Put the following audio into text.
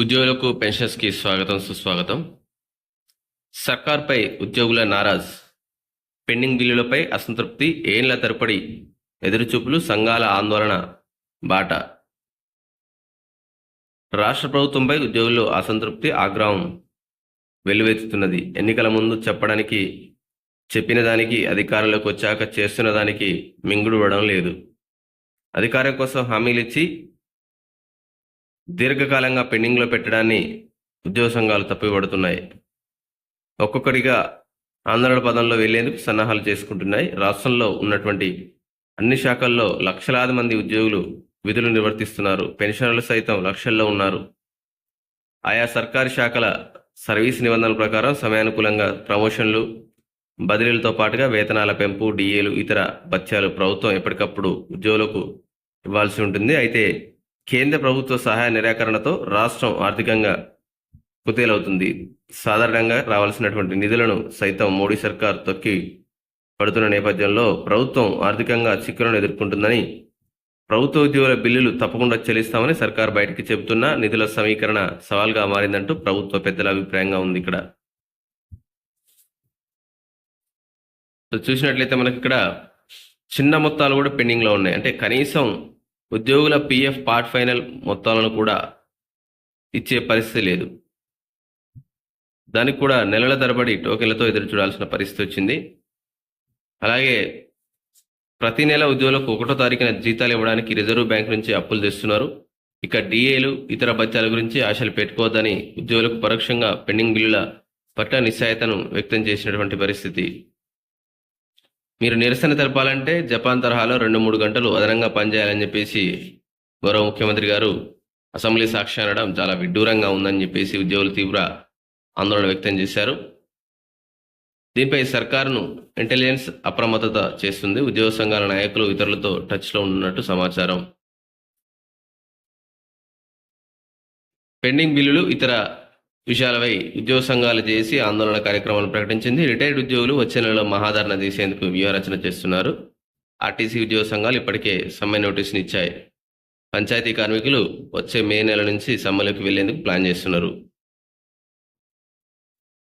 ఉద్యోగులకు పెన్షన్స్కి స్వాగతం సుస్వాగతం. సర్కార్పై ఉద్యోగుల నారాజ్. పెండింగ్ బిల్లులపై అసంతృప్తి ఏండ్ల తరపడి ఎదురుచూపులు సంఘాల ఆందోళన బాట. రాష్ట్ర ప్రభుత్వంపై ఉద్యోగులు అసంతృప్తి ఆగ్రహం వెల్లువెత్తుతున్నది. ఎన్నికల ముందు చెప్పడానికి చెప్పిన దానికి అధికారంలోకి వచ్చాక చేస్తున్న దానికి మింగుడు లేదు. అధికారం కోసం హామీలు ఇచ్చి దీర్ఘకాలంగా పెండింగ్లో పెట్టడాన్ని ఉద్యోగ సంఘాలు తప్పిపడుతున్నాయి. ఒక్కొక్కటిగా ఆందోళన పదంలో వెళ్ళేందుకు సన్నాహాలు చేసుకుంటున్నాయి. రాష్ట్రంలో ఉన్నటువంటి అన్ని శాఖల్లో లక్షలాది మంది ఉద్యోగులు విధులు నిర్వర్తిస్తున్నారు. పెన్షనర్లు సైతం లక్షల్లో ఉన్నారు. ఆయా సర్కారీ శాఖల సర్వీస్ నిబంధనల ప్రకారం సమయానుకూలంగా ప్రమోషన్లు బదిలీలతో పాటుగా వేతనాల పెంపు డిఏలు ఇతర భత్యాలు ప్రభుత్వం ఎప్పటికప్పుడు ఉద్యోగులకు ఇవ్వాల్సి ఉంటుంది. అయితే కేంద్ర ప్రభుత్వ సహాయ నిరాకరణతో రాష్ట్రం ఆర్థికంగా కుతేలవుతుంది సాధారణంగా రావాల్సినటువంటి నిధులను సైతం మోడీ సర్కార్ తొక్కి పడుతున్న నేపథ్యంలో ప్రభుత్వం ఆర్థికంగా చిక్కులను ఎదుర్కొంటుందని ప్రభుత్వ ఉద్యోగుల బిల్లులు తప్పకుండా చెల్లిస్తామని సర్కార్ బయటికి చెబుతున్నా నిధుల సమీకరణ సవాల్గా మారిందంటూ ప్రభుత్వ పెద్దల అభిప్రాయంగా ఉంది ఇక్కడ. చూసినట్లయితే మనకి ఇక్కడ చిన్న మొత్తాలు కూడా పెండింగ్లో ఉన్నాయి. అంటే కనీసం ఉద్యోగుల పిఎఫ్ పార్ట్ ఫైనల్ మొత్తాలను కూడా ఇచ్చే పరిస్థితి లేదు. దానికి కూడా నెలల తరబడి టోకెన్లతో ఎదురు చూడాల్సిన పరిస్థితి వచ్చింది. అలాగే ప్రతి నెల ఉద్యోగులకు ఒకటో తారీఖున జీతాలు ఇవ్వడానికి రిజర్వ్ బ్యాంక్ నుంచి అప్పులు తెస్తున్నారు. ఇక డిఏలు ఇతర బత్యాల గురించి ఆశలు పెట్టుకోవద్దని ఉద్యోగులకు పరోక్షంగా పెండింగ్ బిల్లుల పట్ల నిస్సాయతను వ్యక్తం చేసినటువంటి పరిస్థితి మీరు నిరసన తెలపాలంటే జపాన్ తరహాలో రెండు మూడు గంటలు అదనంగా పనిచేయాలని చెప్పేసి గౌరవ ముఖ్యమంత్రి గారు అసెంబ్లీ సాక్షి అనడం చాలా విడ్డూరంగా ఉందని చెప్పేసి ఉద్యోగులు తీవ్ర ఆందోళన వ్యక్తం చేశారు. దీనిపై సర్కారును ఇంటెలిజెన్స్ అప్రమత్తత చేస్తుంది. ఉద్యోగ సంఘాల నాయకులు ఇతరులతో టచ్లో ఉన్నట్టు సమాచారం. పెండింగ్ బిల్లులు ఇతర విషయాలపై ఉద్యోగ సంఘాలు చేసి ఆందోళన కార్యక్రమాలు ప్రకటించింది. రిటైర్డ్ ఉద్యోగులు వచ్చే నెలలో మహాధారణ తీసేందుకు వ్యూహరచన చేస్తున్నారు. ఆర్టీసీ ఉద్యోగ సంఘాలు ఇప్పటికే సమ్మె నోటీసులు ఇచ్చాయి. పంచాయతీ కార్మికులు వచ్చే మే నెల నుంచి సమ్మెలోకి వెళ్ళేందుకు ప్లాన్ చేస్తున్నారు.